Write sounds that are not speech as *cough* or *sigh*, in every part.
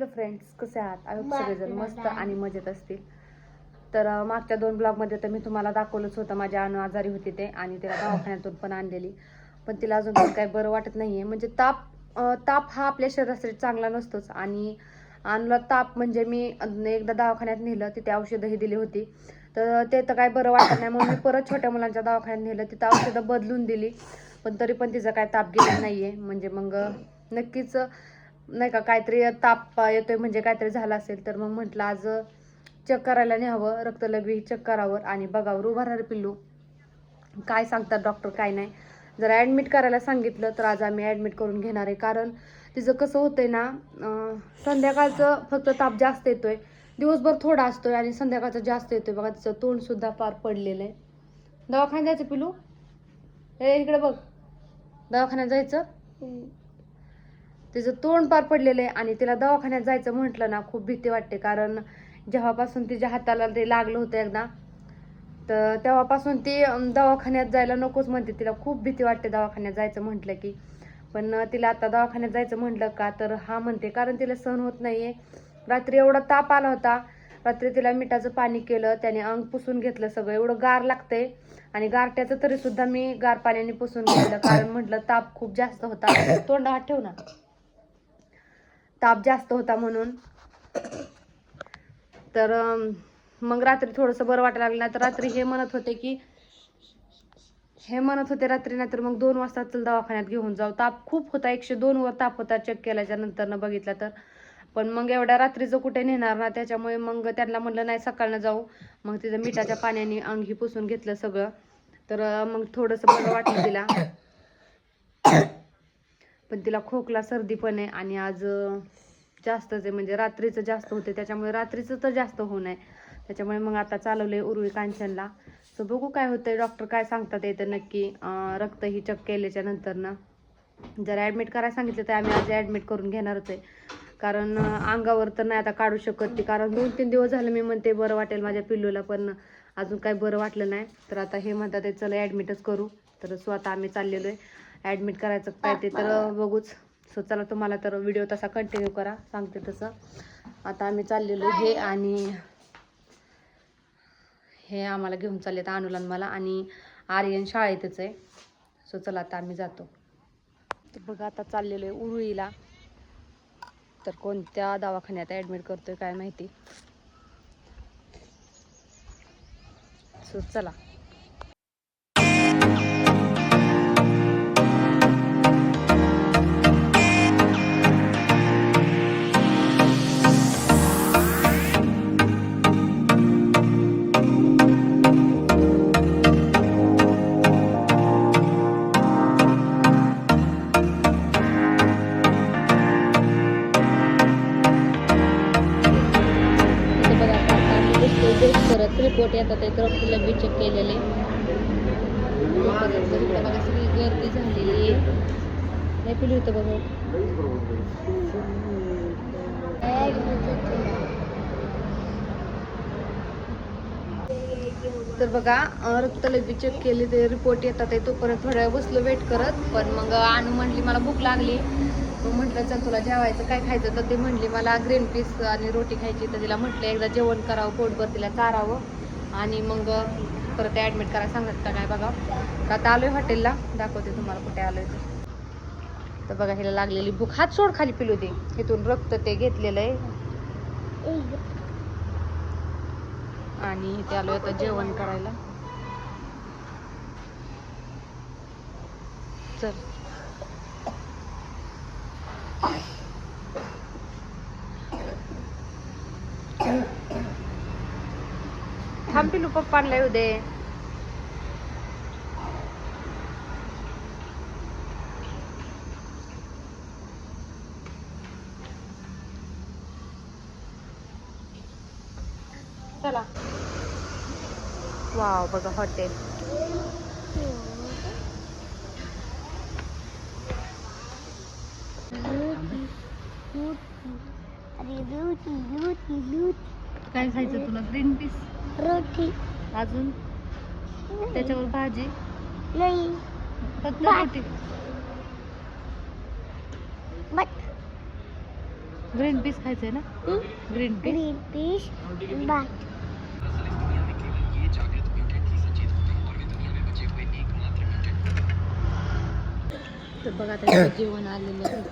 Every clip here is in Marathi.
हॅलो फ्रेंड्स कसे आहात? आम्ही सगळेजण मस्त आणि मजेत असतील. तर मागच्या दोन ब्लॉगमध्ये तर मी तुम्हाला दाखवलंच होतं माझ्या अनु आजारी होती ते आणि तिला दवाखान्यातून पण आणलेली. पण तिला अजून काही बरं वाटत नाहीये. म्हणजे ताप ताप हा आपल्या शरीरासाठी चांगला नसतोच. आणि अनुला ताप म्हणजे मी एकदा दवाखान्यात नेलं तिथे औषधंही दिली होती. तर ते तर काय बरं वाटत नाही. म्हणून मी परत छोट्या मुलांच्या दवाखान्यात नेलं. तिथं औषधं बदलून दिली. पण तरी पण तिचा काय ताप गेला नाहीये. म्हणजे मग नक्कीच नाही का काहीतरी ताप येतोय म्हणजे काहीतरी झालं असेल तर मग म्हटलं आज चेक करायला न्यावं रक्तलघवी चेक करावं आणि बघावर उभारणार पिल्लू. काय सांगतात डॉक्टर काय नाही. जर ॲडमिट करायला सांगितलं तर आज आम्ही ॲडमिट करून घेणार आहे. कारण तिचं कसं होतंय ना संध्याकाळचं फक्त ताप जास्त येतोय. दिवसभर थोडा असतोय आणि संध्याकाळचा जास्त येतोय. बघा तिचं तोंडसुद्धा पार पडलेलं आहे. दवाखान्यात जायचं पिलू हे इकडे बघ. दवाखान्यात जायचं? तिचं तोंड पार पडलेलं आहे आणि तिला दवाखान्यात जायचं म्हटलं ना खूप भीती वाटते. कारण जेव्हापासून तिच्या हाताला ते लागलं होतं एकदा तर तेव्हापासून ती दवाखान्यात जायला नकोच म्हणते. तिला खूप भीती वाटते दवाखान्यात जायचं म्हटलं की. पण तिला आता दवाखान्यात जायचं म्हटलं का तर हा म्हणते कारण तिला सहन होत नाहीये. रात्री एवढा ताप आला होता. रात्री तिला मिठाचं पाणी केलं त्याने अंग पुसून घेतलं सगळं. एवढं गार लागतंय. आणि गारट्याचं तरी सुद्धा मी गार पाण्याने पुसून घेतलं. कारण म्हटलं ताप खूप जास्त होता. तोंड हात ठेव ना. ताप जास्त होता म्हणून. तर मग रात्री थोडंसं बरं वाटायला लागलं. तर रात्री हे म्हणत होते की हे म्हणत होते रात्री नाहीतर मग दोन वाजता चल दवाखान्यात घेऊन जाऊ. ताप खूप होता. एकशे दोन वर ताप होता चेक केल्याच्यानंतर बघितला तर. पण मग एवढ्या रात्रीचं कुठे नेणार ना त्याच्यामुळे मग त्यांना म्हणलं नाही सकाळनं जाऊ. मग तिथं मिठाच्या पाण्याने अंगी पुसून घेतलं सगळं. तर मग थोडंसं बरं वाटलं तिला. पण तिला खोकला सर्दी पण आहे आणि आज जास्तच आहे. म्हणजे रात्रीचं जास्त होते त्याच्यामुळे रात्रीचं तर जास्त होऊ नये त्याच्यामुळे मग आता चालवलं आहे उर्वी कांचनला. सो बघू काय होतंय. डॉक्टर काय सांगतात येतं नक्की रक्त ही चेक केल्याच्यानंतर ना. जर ॲडमिट करायला सांगितलं तर आम्ही आज ॲडमिट करून घेणारच आहे. कारण अंगावर तर नाही आता काढू शकत ती. कारण दोन तीन दिवस झाले मी म्हणते बरं वाटेल माझ्या पिल्लूला पण अजून काय बरं वाटलं नाही. तर आता हे म्हणतात आहे, चला ॲडमिटच करू. तर स्वतः आम्ही चाललेलो आहे. ॲडमिट करायचं काय ते तर बघूच. सो चला तुम्हाला तर व्हिडिओ तसा कंटिन्यू करा. सांगते तसं. आता आम्ही चाललेलो हे आणि हे आम्हाला घेऊन चालले तर अनुलान मला आणि आर्यन शाळेतच आहे. सो चला आता आम्ही जातो. तर बघा आता चाललेलो आहे उरुळीला. तर कोणत्या दवाखान्यात ॲडमिट करतोय काय माहिती. सो चला. तर बघा अं, चेक केली ते रिपोर्ट येतात तो परत थोड्या वेळ बसलो वेट करत. पण मग आणू म्हटली मला भूक लागली. मग म्हटलं चल तुला जेवायचं काय खायचं? तर ते म्हटली मला ग्रीन पीस आणि रोटी खायची. तर तिला म्हटलं एकदा जेवण करावं पोटभर तिला चारावं. आणि मग परत ॲडमिट करायला सांगत का काय बघा. तर आता आलोय हॉटेलला. दाखवते तुम्हाला कुठे आलोय आहे तर बघा हिला लागलेली भूक. हात सोड खाली पिलू दे. इथून रक्त ते घेतलेलं आहे. आणि इथे आलो आता जेवण करायला. चल. थांब पिलू पप्पांना येऊ दे चला. वाव बघा हॉटेल काय खायचं तुला? ग्रीन पीस रोटी. अजून? त्याच्यावर भाजी? नाही. फक्त. रोटी. बट ग्रीन पीस खायचंय ना? ग्रीन पीस ग्रीन पीस भात. तर बघा आता जेवण आलेलं आहे.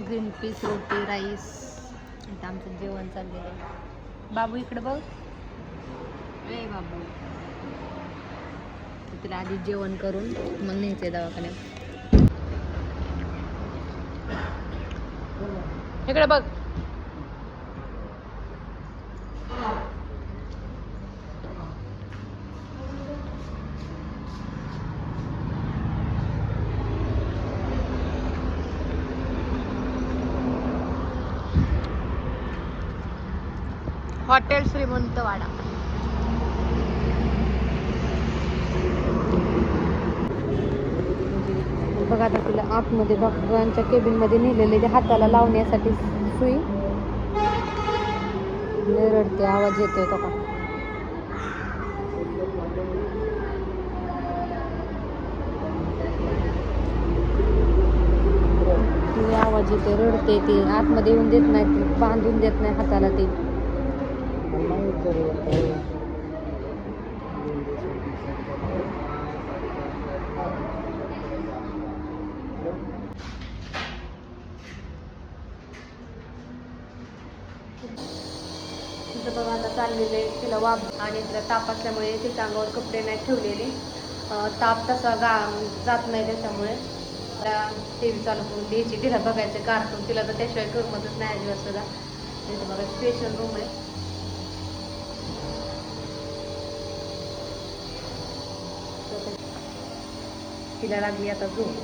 ग्रीन पीस रोटी राईस आता आमचं जेवण चाललेलं आहे. बाबू इकडे बघ. रे बाबू. तिला आधी जेवण करून मग न्यायचंय दवाखान्यात. इकडे बघ. हॉटेल श्रीमंत वाडा बघा आता तुला आतमध्ये डॉक्टरांच्या केबिनमध्ये नेलेले ते हाताला लावण्यासाठी सुई. रडते आवाज येतोय तो का ती आवाज येते रडते ती. आतमध्ये येऊन देत नाही बांधून देत नाही हाताला ते. तिचं बघा आता चाललेले तिला वाप आणि तिला ताप असल्यामुळे तिच्या अंगावर कपडे नाही ठेवलेले. ताप तसा गा जात नाही त्याच्यामुळे. टी व्ही चालू करून द्यायची तिला बघायचं कार्टून तिला तर त्याशिवाय करमतच नाही अजिबात सुद्धा. तिथं बघा स्पेशल रूम आहे. तिला लागली आता झोप.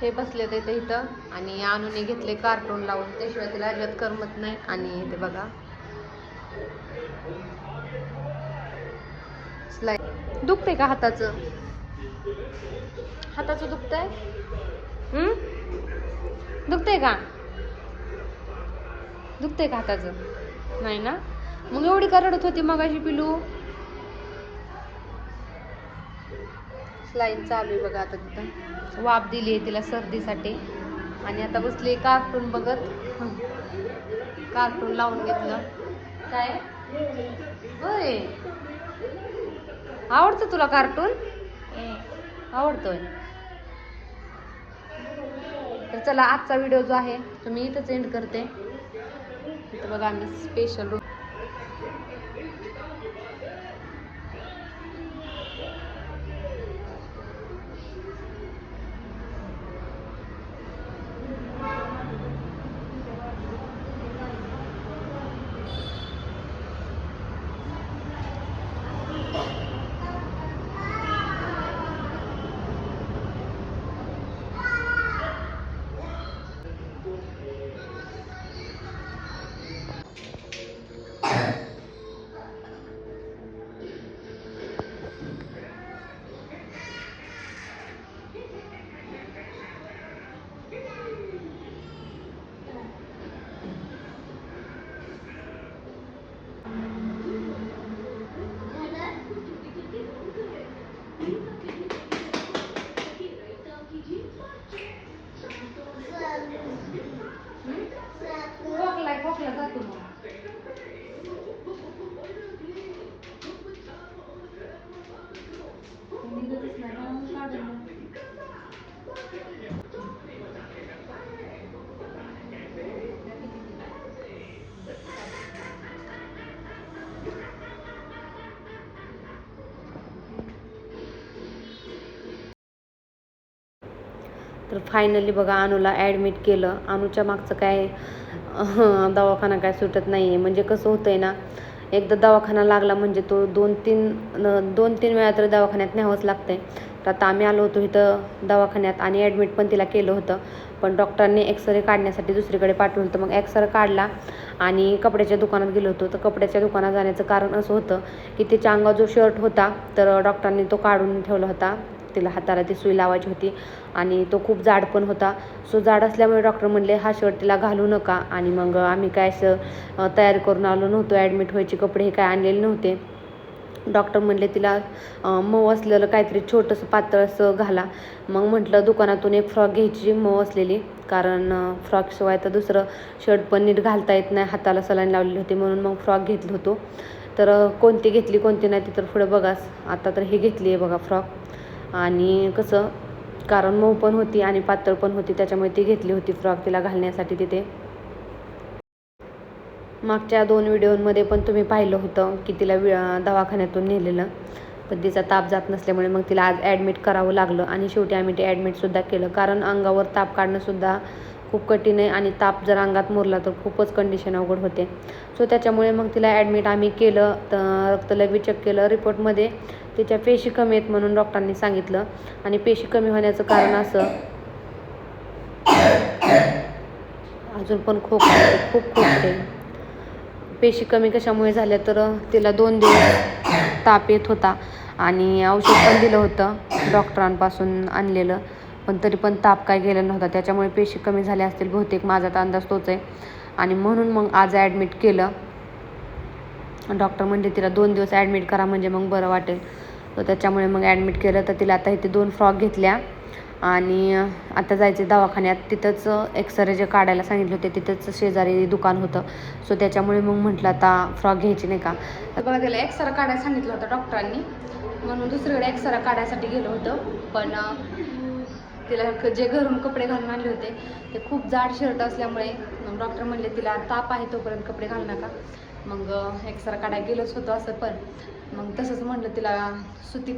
हे बसले ते इथं आणि आणून घेतले कार्टून लावून. त्याशिवाय तिला अजिबात करमत नाही. आणि ते बघा. स्लाईड दुखते का हाताचं? हाताचं दुखतंय? दुखतंय का? दुखतंय का हाताचं? नाही ना? मग एवढी करडत होती मगाशी पिलू? स्लाईन चालू आहे बघा आता तिथं. वाफ दिली आहे तिला सर्दीसाठी. आणि आता बसली कार्टून बघत. कार्टून लावून घेतलं. काय? होय. आवडतं तुला कार्टून आवडतोय. तर चला आजचा व्हिडिओ जो आहे तो मी इथंच एंड करते. इथं बघा आम्ही स्पेशल 他要干什么？तर फायनली बघा अनुला ॲडमिट केलं. अनुच्या मागचं काय दवाखाना काय सुटत नाही आहे म्हणजे कसं होतं आहे ना एकदा दवाखाना लागला म्हणजे तो दोन तीन दोन तीन वेळा तरी दवाखान्यात न्यावंच लागतंय. तर आता आम्ही आलो होतो इथं दवाखान्यात आणि ॲडमिट पण तिला केलं होतं. पण डॉक्टरांनी एक्सरे काढण्यासाठी दुसरीकडे पाठवलं होतं. मग एक्सरे काढला आणि कपड्याच्या दुकानात गेलो होतो. तर कपड्याच्या दुकानात जाण्याचं कारण असं होतं की तिच्या अंगावर जो शर्ट होता तर डॉक्टरांनी तो काढून ठेवला होता. तिला हाताला ती सुई लावायची होती आणि तो खूप जाड पण होता. सो जाड असल्यामुळे डॉक्टर म्हणले हा शर्ट तिला घालू नका. आणि मग आम्ही काय असं तयार तयारी करून आलो नव्हतो. ॲडमिट व्हायचे कपडे हे काय आणलेले नव्हते. डॉक्टर म्हणले तिला मऊ असलेलं काहीतरी छोटंसं पातळ असं घाला. मग म्हटलं दुकानातून एक फ्रॉक घ्यायची मऊ असलेली. कारण फ्रॉकशिवाय तर दुसरं शर्ट पण नीट घालता येत नाही. हाताला सलाईन लावलेली होती म्हणून मग फ्रॉक घेतलं होतो. तर कोणती घेतली कोणती नाही ती तर पुढे बघाच. आता तर ही घेतली आहे बघा फ्रॉक. आणि कसं कारण मऊ पण होती आणि पातळ पण होती त्याच्यामुळे ती घेतली होती फ्रॉक तिला घालण्यासाठी तिथे. मागच्या दोन व्हिडिओमध्ये पण तुम्ही पाहिलं होतं की तिला वि- दवाखान्यातून नेलेलं पण तिचा ताप जात नसल्यामुळे मग तिला आज ॲडमिट करावं लागलं आणि शेवटी आम्ही ते ॲडमिटसुद्धा केलं. कारण अंगावर ताप काढणंसुद्धा खूप कठीण आहे आणि ताप जर अंगात मुरला तर खूपच कंडिशन अवघड होते. सो त्याच्यामुळे मग तिला ॲडमिट आम्ही केलं तर रक्तलघवी चेक केलं. रिपोर्टमध्ये तिच्या पेशी कमी आहेत म्हणून डॉक्टरांनी सांगितलं. आणि पेशी कमी होण्याचं कारण असं अजून पण खूप खूप खोकते पेशी कमी कशामुळे झाल्या तर तिला दोन दिवस ताप येत होता. आणि औषध पण दिलं होतं डॉक्टरांपासून आणलेलं. पण तरी पण ताप काय गेला नव्हता. त्याच्यामुळे पेशी कमी झाल्या असतील बहुतेक माझा तर अंदाज तोच आहे. आणि म्हणून मग आज ॲडमिट केलं. डॉक्टर म्हणजे तिला दोन दिवस ॲडमिट करा म्हणजे मग बरं वाटेल. तर त्याच्यामुळे मग ॲडमिट केलं तर तिला आता इथे दोन फ्रॉक घेतल्या. आणि आता जायचे दवाखान्यात. तिथंच एक्सरे जे काढायला सांगितले होते तिथंच शेजारी दुकान होतं. सो त्याच्यामुळे मग म्हटलं आता फ्रॉक घ्यायची नाही का? तर बघा त्याला एक्सरा काढायला सांगितलं होतं डॉक्टरांनी म्हणून दुसरीकडे एक्सरा काढायसाठी गेलो होतं. पण तिला जे घरून कपडे घालून आणले होते ते खूप जाड शर्ट असल्यामुळे डॉक्टर म्हणले तिला ताप आहे तोपर्यंत कपडे घाल नका. मग एक्सरा काढायला गेलोच होतो असं पण. मग तसंच म्हटलं तिला सुती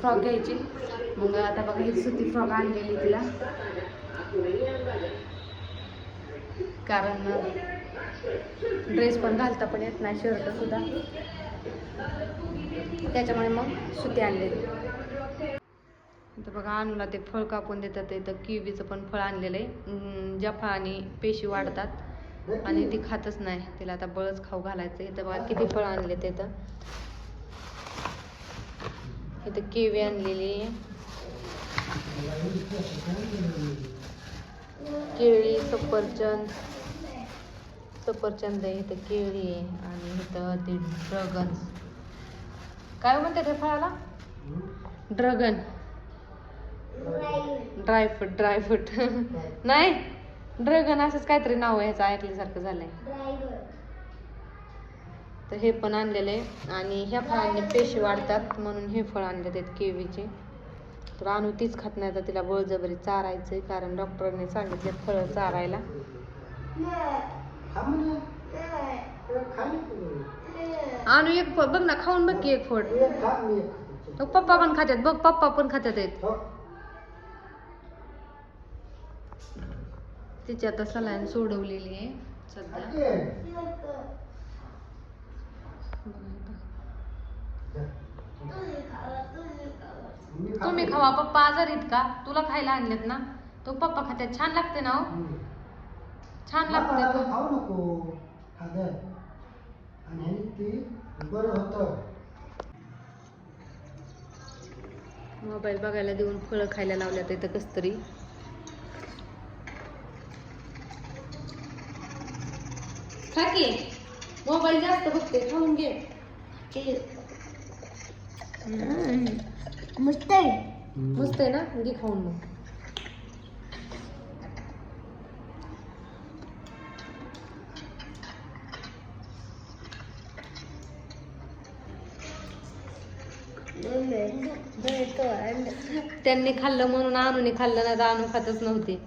फ्रॉक घ्यायची. मग आता बघा ही सुती फ्रॉक आणलेली तिला. कारण ड्रेस पण घालता पण येत नाही शर्ट सुद्धा. त्याच्यामुळे मग सुती आणलेली. तर बघा अनुला ते फळ कापून देतात इथं किवीचं पण फळ आणलेलं आहे. ज्या फळाने पेशी वाढतात आणि ती खातच नाही. तिला आता बळच खाऊ घालायचं इथं बघा किती फळं आणले ते इथं. इथं केवी आणलेली. केळी सफरचंद. सफरचंद आहे इथं केळी आहे आणि इथं ते ड्रगन काय म्हणते ते फळाला? ड्रगन. ड्रायफ्रूट ड्रायफ्रूट *laughs* नाही? ड्रॅगन असंच काहीतरी नाव आहे ह्याचं ऐकल्यासारखं झालंय. तर हे पण आणलेलं आहे. आणि ह्या फळांनी पेशी वाढतात म्हणून हे फळ आणले आहेत केवीचे तर आणू तीच खात नाही तर तिला बळजबरी चारायचंय कारण डॉक्टरांनी सांगितले फळं चारायला. आणू एक बघ ना खाऊन बघ की एक फळ. पप्पा पण खात्यात बघ पप्पा पण खात्यात आहेत. तिची आता सलाईन सोडवलेली आहे. सध्या. तुम्ही खावा पप्पा आजारीत का? तुला खायला आणलेत ना? तो पप्पा खात्यात छान लागते ना हो? छान लागते. खाऊ नको. खाद्य आणि ह्यानी ती बरं होतं. मोबाईल बघायला देऊन फळं खायला लावल्यात इथं कस तरी खा की मोबाईल जास्त बघते खाऊन घे. मस्त आहे. मस्त आहे ना? घे खाऊन मग. त्यांनी खाल्लं म्हणून आणून खाल्लं नाही तर आणू खातच नव्हते.